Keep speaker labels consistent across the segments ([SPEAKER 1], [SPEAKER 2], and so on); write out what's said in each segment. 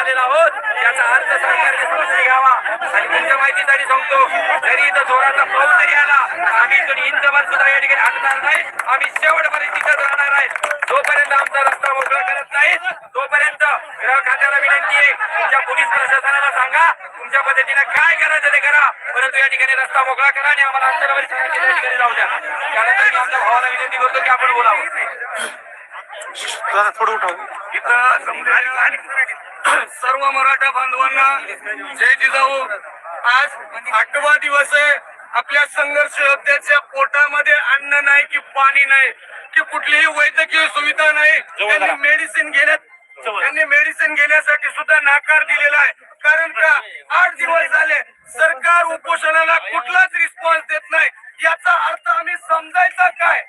[SPEAKER 1] आलेलो आहोत. याचा अर्थ सरकारने समजून घ्यावा. आणि तुमच्या माहितीसाठी सांगतो जरी इथं जोराचा पाऊस जरी आला आम्ही इथून इंचभर सुद्धा या ठिकाणी हटणार नाही. आम्ही शेवटपर्यंत तिथंच राहणार आहे. जोपर्यंत आमचा रस्ता मोकळा करत नाही तोपर्यंत गृह खात्याला विनंती आहे तुमच्या पोलीस प्रशासनाला सांगा तुमच्या पद्धतीने काय करायचं ते करा. परंतु या ठिकाणी रस्ता मोकळा करा आणि आम्हाला ठिकाणी जाऊ द्या. त्यानंतर मी आमच्या भावाला विनंती करतो की आपण बोलावं. इथं सर्व मराठा बांधवांना जय जिजाऊ. आज आठवा दिवस आहे. आपल्या संघर्ष योद्ध्याच्या पोटामध्ये अन्न नाही की पाणी नाही की कुठलीही वैद्यकीय सुविधा नाही. त्यांनी मेडिसिन घेण्यात त्यांनी मेडिसिन घेण्यासाठी सुद्धा नाकार दिलेला आहे. कारण का? आठ दिवस झाले. सरकार उपोषणाला कुठलाच रिस्पॉन्स देत नाही. याचा अर्थ आम्ही समजायचा काय?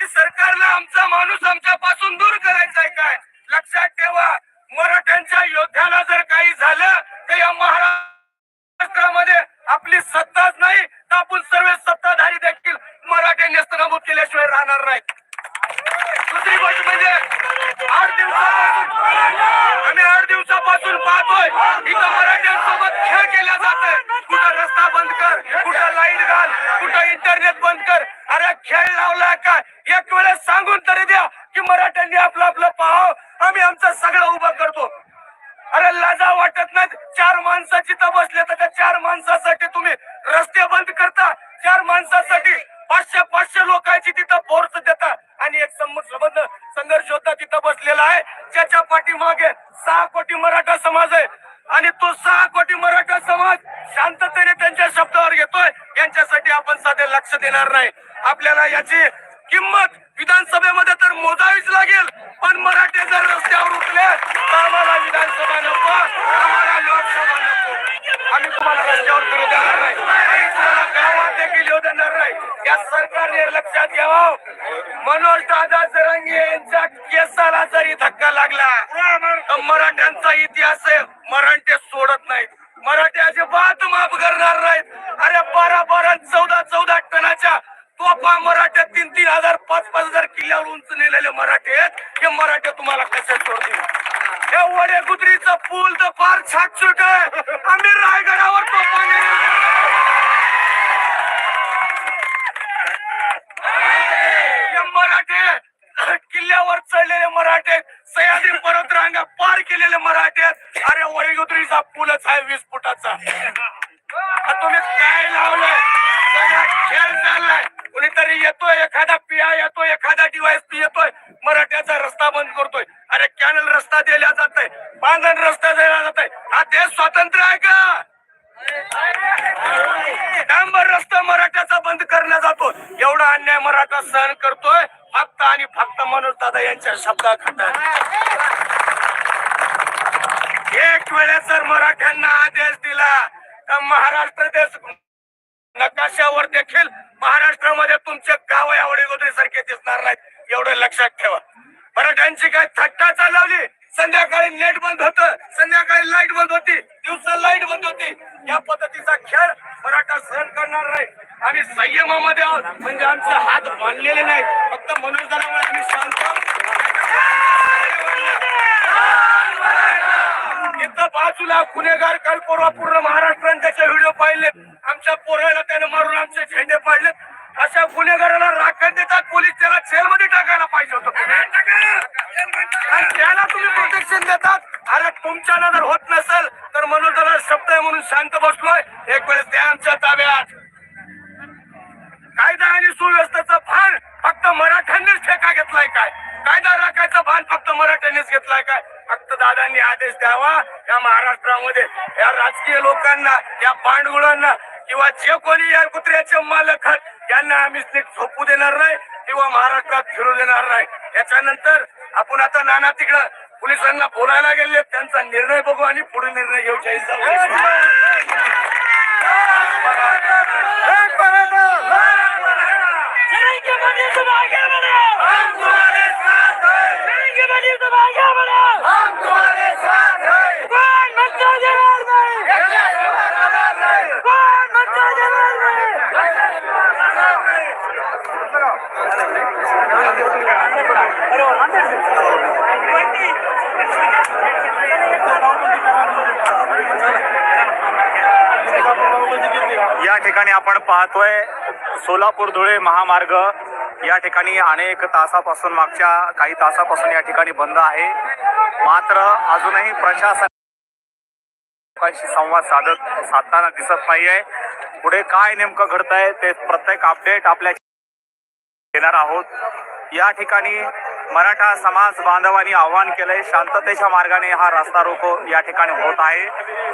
[SPEAKER 1] की सरकारला आमचा माणूस आमच्या पासून दूर करायचा आहे काय? लक्षात ठेवा. मराठ्यांच्या योद्ध्याला जर काही झालं तर या महाराष्ट्रामध्ये आपली सत्ताच नाही तर आपण सर्व सत्ताधारी देखील मराठे नेस्तनाबूत केल्याशिवाय राहणार नाही. दुसरी गोष्ट म्हणजे आठ दिवसापासून आम्ही आठ दिवसापासून पाहतोय इथं मराठ्यांसोबत खेळ केला जातोय कुठं रस्ता बंद कर कुठं लाइट घाल कुठं इंटरनेट बंद कर अरे खेळ लावला काय? एक वेळेस सांगून तरी द्या की मराठ्यांनी आपलं आपलं पाहाव आम्ही आमचं सगळं उभं करतो. अरे लाजा वाटत नाही चार माणसाची तर बसले तर त्या चार माणसासाठी तुम्ही रस्ते बंद करता. चार माणसासाठी पाचशे पाचशे लोकांची तिथं फोर्स देता. आणि एक संबंध संघर्ष होता तिथं बसलेला आहे. ज्याच्या पाठीमागे सहा कोटी मराठा समाज आहे. आणि तो सहा कोटी मराठा समाज शांततेने त्यांच्या शब्दावर घेतोय. यांच्यासाठी आपण साधे लक्ष देणार नाही. आपल्याला याची किंमत विधानसभेमध्ये तर मोजावीच लागेल. पण मराठे जर रस्त्यावर उठले तर आम्हाला विधानसभा नको. आम्हाला लोकसभा नको. आम्ही तुम्हाला रस्त्यावर फिरू देणार नाही. आणि तुम्हाला गावात देखील येऊ देणार नाही. या सरकारने लक्षात घ्यावं. मनोज दादा जरांगे यांच्या केसाला जरी धक्का लागला तर मराठ्यांचा इतिहास आहे. मराठे सोडत नाहीत. मराठी अजिबात माफ करणार नाहीत. अरे बारा बारा चौदा चौदा टनाच्या तोफा मराठ्या तीन तीन हजार पाच पाच हजार किल्ल्यावर उंच नेलेले मराठे आहेत. हे मराठे तुम्हाला कसे सोडतील हे वडे गुजरीचं पूल तर फार छाटछूट आहे. आम्ही रायगडावर तोफा मराठे किल्ल्यावर चढलेले मराठे सह्याद्री पर्वतरांगा पार केलेले मराठे अरे वडगुद्रीचा पूलच आहे वीस फुटाचा. तुम्ही काय लावलं सगळा खेळ चाललाय कुणीतरी येतोय एखादा पिया येतोय एखादा डिवाइस पी येतोय मराठ्याचा रस्ता बंद करतोय अरे कॅनल रस्ता दिला जात आहे बांधण रस्ता दिला जात आहे हा देश स्वतंत्र आहे का डांबर रस्ता मराठ्याचा बंद करण्यात जातो एवढा अन्याय मराठा सहन करतोय फक्त आणि फक्त मनोज दादा यांच्या शब्दाखातर एक वेळेस जर मराठ्यांना आदेश दिला तर महाराष्ट्र देश नकाशावर देखील महाराष्ट्रामध्ये तुमचे गाव या वडीगोदरी सारखे दिसणार नाहीत एवढं लक्षात ठेवा. मराठ्यांची काय थट्टा चालवली? संध्याकाळी नेट बंद होत. संध्याकाळी लाइट बंद होती. दिवसा लाइट बंद होती. या पद्धतीचा खेळ मराठा सहन करणार नाही. आम्ही संयमामध्ये आहोत. म्हणजे आमचे हात बांधलेले नाही फक्त मनोज दादामुळे आम्ही शांत इथं बाजूला गुन्हेगार काल परवा पूर्ण महाराष्ट्राने त्याचे व्हिडिओ पाहिले आमच्या पोराला त्याने मारून आमचे झेंडे पाडले अशा गुन्हेगाराला राखण देतात पोलीस त्याला जेलमध्ये टाकायला पाहिजे होतं. आणि त्याला तुम्ही प्रोटेक्शन देतात. अरे तुमच्याला जर होत नसेल तर मनोजाला शब्द आहे म्हणून शांत बसलोय. एक वेळेस ते आमच्या ताब्यात. कायदा आणि सुव्यवस्थेचं भान फक्त मराठ्यांनीच ठेका घेतलाय काय? कायदा राखायचं भान फक्त मराठ्यांनीच घेतलाय काय? फक्त दादांनी आदेश द्यावा. या महाराष्ट्रामध्ये या राजकीय लोकांना या पांडुळांना किंवा जे कोणी या कुत्र्याचे मालक आहेत यांना आम्ही झोपू देणार नाही किंवा महाराष्ट्रात फिरू देणार नाही. याच्यानंतर आपण आता नाना तिकडं पोलिसांना बोलायला गेले त्यांचा निर्णय बघू आणि पुढे निर्णय घेऊ
[SPEAKER 2] करेंगे
[SPEAKER 3] या ठिकाणी आपण पाहतोय सोलापूर धुळे महामार्ग. या ठिकाणी अनेक तासापासून मागच्या काही तासापासून या ठिकाणी बंद आहे. मात्र अजूनही प्रशासन लोकांशी संवाद साधत साधताना दिसत नाहीये. पुढे काय नेमकं घडत आहे ते प्रत्येक अपडेट आपल्या देणार आहोत. या ठिकाणी मराठा समाज बांधवांनी आवाहन केलंय. शांततेच्या मार्गाने हा रस्ता रोको या ठिकाणी होत आहे.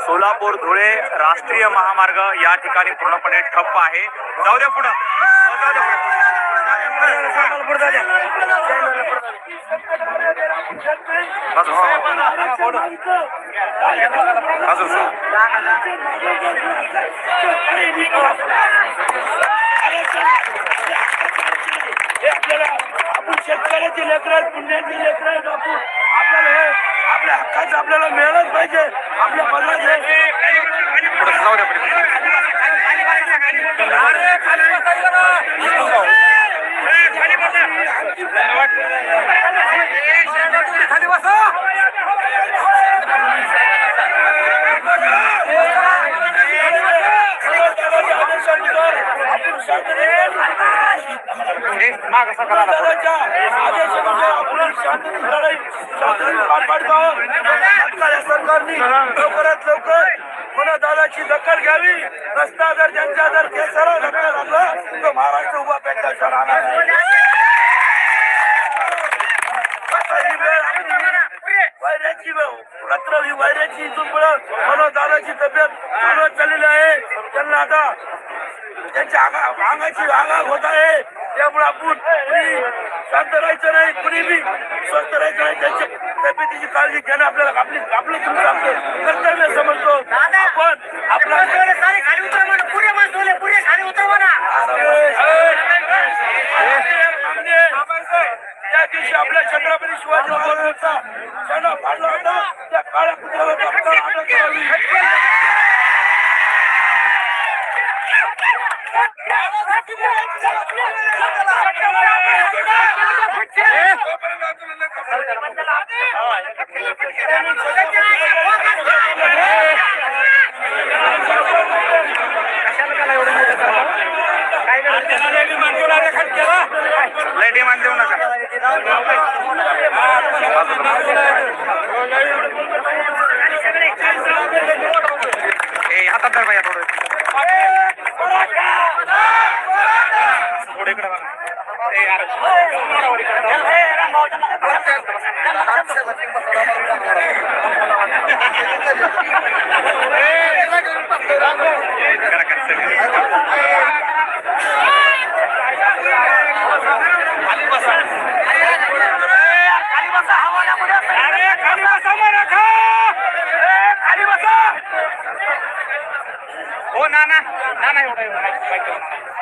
[SPEAKER 3] सोलापूर धुळे राष्ट्रीय महामार्ग या ठिकाणी पूर्णपणे ठप्प आहे. जाऊ द्या पुढं. जाऊ द्या पुढं. अजून अजून
[SPEAKER 4] हे आपल्याला आपण लेकर आहेत पुण्याची लेकर आहेत बापू. आपल्याला हे आपल्या हक्काचं आपल्याला मिळालंच पाहिजे. आपल्या
[SPEAKER 3] बदलाच हे.
[SPEAKER 2] खाली बसा.
[SPEAKER 3] हे माग असं
[SPEAKER 4] सरकारने लवकरात लवकर पुन्हा दादाची दखल घ्यावी रस्ता जर त्यांच्या जर केसरा धक्का लागला तर महाराष्ट्र उभा पेक्षा वैराची ही रात्र ही वैराची इथून पुढं मनोज दादाची तब्येत चाललेली आहे त्यांना आता त्यांच्या अंगाची अंगाग होत आहे. त्यामुळे आपण कुणी शांत राहायचं नाही कुणी बी स्वस्थ राहायचं नाही त्यांच्या तब्येतीची काळजी घेणं आपल्याला आपली आपलं तुम्ही आपलं कर्तव्य समजतो आपण आपला
[SPEAKER 1] खाली उतर म्हणा पुढे बसवले पुढे खाली उतर म्हणा
[SPEAKER 4] त्या दिवशी आपल्या छत्रपती शिवाजी महाराजांचा क्षण फाडला होता त्या काळ्या कुत्र्याला तात्काळ अटक करावी
[SPEAKER 3] लय डिमांड देऊ नका ए हातात धर. भैया थोडं पुढे इकडे बघा. हो ना ना ना ना एवढं एवढं बाईक घेऊन.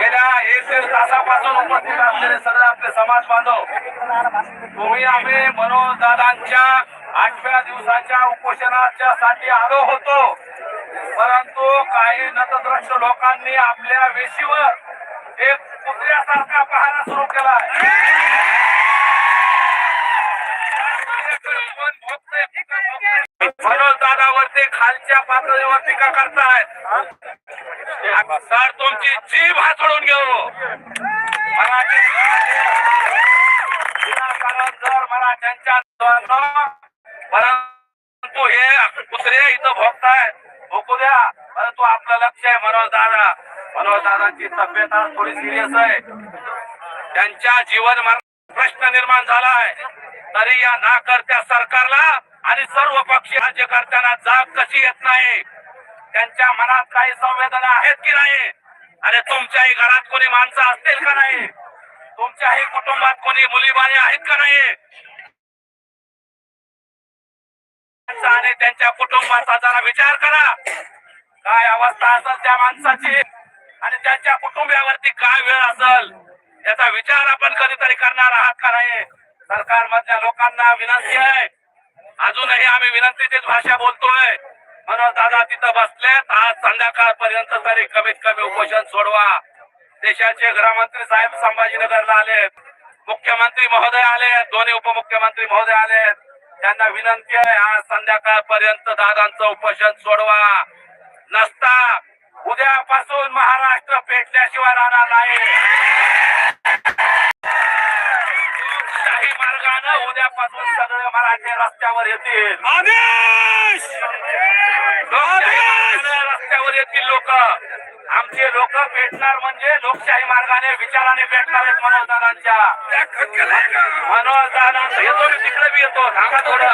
[SPEAKER 2] गेल्या एक दीड तासापासून उपस्थित असलेले सर्व आपले समाज बांधव तुम्ही आम्ही मनोज दादांच्या आठव्या दिवसाच्या उपोषणाच्या साठी आलो होतो. परंतु काही नतद्रष्ट लोकांनी आपल्या वेशीवर एक कुत्र्यासारखा पहारा सुरू केला. मनोज दादावरती खालच्या पातळीवर टीका करतायत. सर तुमची जीभ हातळून घेऊ. मराठी जर मराठ्यांच्या परंतु हे कुत्रे इथं भोगतायत. भोगू द्या. परंतु आपलं लक्ष आहे मनोज दादा. मनोज दादांची तब्येत आज थोडी सिरियस आहे. त्यांच्या जीवन प्रश्न निर्माण झाला आहे तरी या नाकर्त्या सरकारला आणि सर्व पक्षी राज्यकर्त्यांना जाग कशी येत नाही? त्यांच्या मनात काही संवेदना आहेत की नाही? अरे तुमच्याही घरात कोणी माणसं असतील का नाही? तुमच्याही कुटुंबात कोणी मुलीबाने आहेत का नाही? आणि त्यांच्या कुटुंबाचा जरा विचार करा. काय अवस्था असेल त्या माणसाची? आणि त्यांच्या कुटुंबियावरती काय वेळ असेल? याचा विचार आपण कधीतरी करणार आहात का नाही? सरकारमधल्या लोकांना विनंती आहे. अजूनही आम्ही विनंतीचीच भाषा बोलतोय. म्हणून दादा तिथं बसलेत. आज संध्याकाळपर्यंत तरी कमीत कमी उपोषण सोडवा. देशाचे गृहमंत्री साहेब संभाजीनगरला आलेत. मुख्यमंत्री महोदय आले दोन्ही उपमुख्यमंत्री महोदय आलेत. त्यांना विनंती आहे आज संध्याकाळपर्यंत दादांचं उपोषण सोडवा. नसता उद्यापासून महाराष्ट्र पेटल्याशिवाय राहणार नाही काही मार्गानं उद्यापासून सगळे मराठी रस्त्यावर येतील. मार्गाने रस्त्यावर येतील लोक. आमचे लोक पेटणार म्हणजे लोकशाही मार्गाने विचाराने पेटणार आहेत मनोजदादांच्या. मनोजदादा येतो मी तिकडे बी येतो. थांबा थोडं.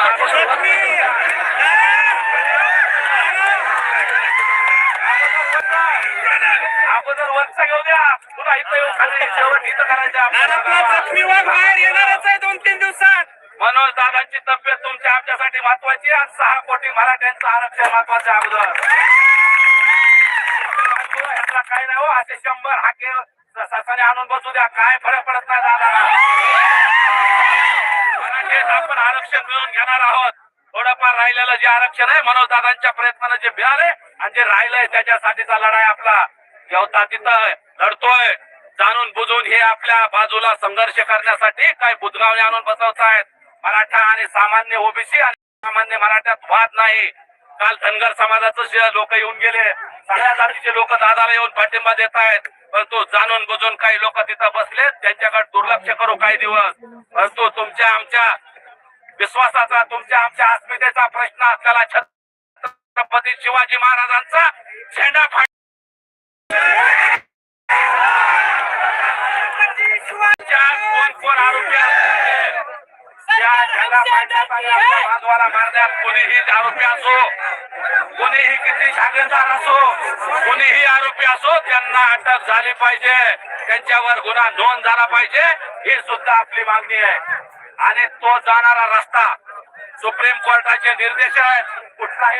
[SPEAKER 2] अगोदर वरचा घेऊ द्या. तुला इथं येऊ खाली. शेवट इथं करायचं
[SPEAKER 1] बाहेर येणारच आहे दोन तीन दिवसात.
[SPEAKER 2] मनोज दादांची तब्येत तुमच्या आमच्यासाठी महत्वाची आणि सहा कोटी मराठ्यांचं आरक्षण महत्वाचं आहे अगोदर. यातला काय नाही हो असे शंभर हाके ससाने आणून बसू द्या. काय फरक पडत नाही दादा. मराठीत आपण आरक्षण मिळवून घेणार आहोत. थोडंफार राहिलेलं जे आरक्षण आहे मनोज दादांच्या प्रयत्नानं जे मिळाले आणि जे राहिलंय त्याच्यासाठीचा लढाई आपला जेवता तिथं लढतोय. जाणून बुजून हे आपल्या बाजूला संघर्ष करण्यासाठी काय बुधगावणे आणून बसवतायत. मराठा आणि सामान्य ओबीसी आणि सामान्य मराठ्यात वाद नाही. काल धनगर समाजाचे लोक येऊन गेले सगळ्या जातीचे लोक दादाला येऊन पाठिंबा देत आहेत परंतु जाणून बुजून काही लोक तिथं बसलेत त्यांच्याकडे दुर्लक्ष करू काही दिवस. परंतु तुमच्या आमच्या विश्वासाचा तुमच्या आमच्या अस्मितेचा प्रश्न असलेला छत्रपती शिवाजी महाराजांचा झेंडा कोण कोण आरोपी बांधवाला मारण्यात कोणीही आरोपी असो कोणीही किती शागेदार असो कोणीही आरोपी असो त्यांना अटक झाली पाहिजे. त्यांच्यावर गुन्हा नोंद झाला पाहिजे ही सुद्धा आपली मागणी आहे. आणि तो जाणारा रस्ता सुप्रीम कोर्टाचे निर्देश आहेत. कुठलाही